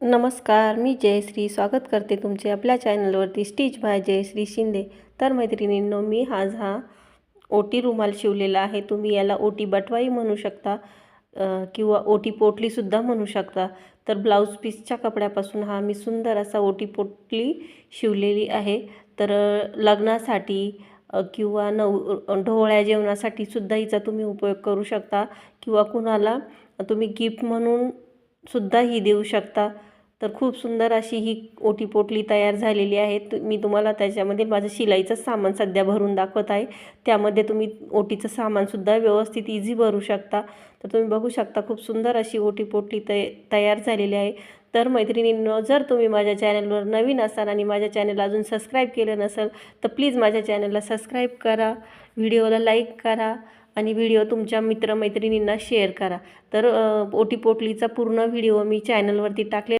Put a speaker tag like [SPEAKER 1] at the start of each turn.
[SPEAKER 1] नमस्कार मी जयश्री. स्वागत करते तुमचे आपल्या चॅनलवरती स्टिच बाय जयश्री शिंदे. तर मैत्रिणींनो मी आज हा ओटी रुमाल शिवलेला आहे. तुम्ही याला ओटी बटवाई म्हणू शकता किंवा ओटी पोटलीसुद्धा म्हणू शकता. तर ब्लाऊज पीसच्या कपड्यापासून हा मी सुंदर असा ओटी पोटली शिवलेली आहे. तर लग्नासाठी किंवा नव ढोवळ्या जेवणासाठी सुद्धा हिचा तुम्ही उपयोग करू शकता. किंवा कुणाला तुम्ही गिफ्ट म्हणून सुद्धा ही देऊ शकता. तर खूप सुंदर अशी ही ओटी पोटली तयार झालेली आहे. तु मी तुम्हाला त्याच्यामध्ये माझं शिलाईचं सामान सध्या भरून दाखवत आहे. त्यामध्ये तुम्ही ओटीचं सामानसुद्धा व्यवस्थित इझी भरू शकता. तर तुम्ही बघू शकता खूप सुंदर अशी ओटी पोटली तय तयार झालेली आहे. तर मैत्रिणींनो जर तुम्ही माझ्या चॅनलवर नवीन असाल आणि माझ्या चॅनल अजून सबस्क्राईब केलं नसेल तर प्लीज माझ्या चॅनलला सबस्क्राईब करा. व्हिडिओला लाईक करा. आणि व्हिडिओ तुमच्या मित्रमैत्रिणींना शेअर करा. तर ओटीपोटलीचा ओटी पोटलीचा पूर्ण व्हिडिओ मी चॅनलवरती टाकले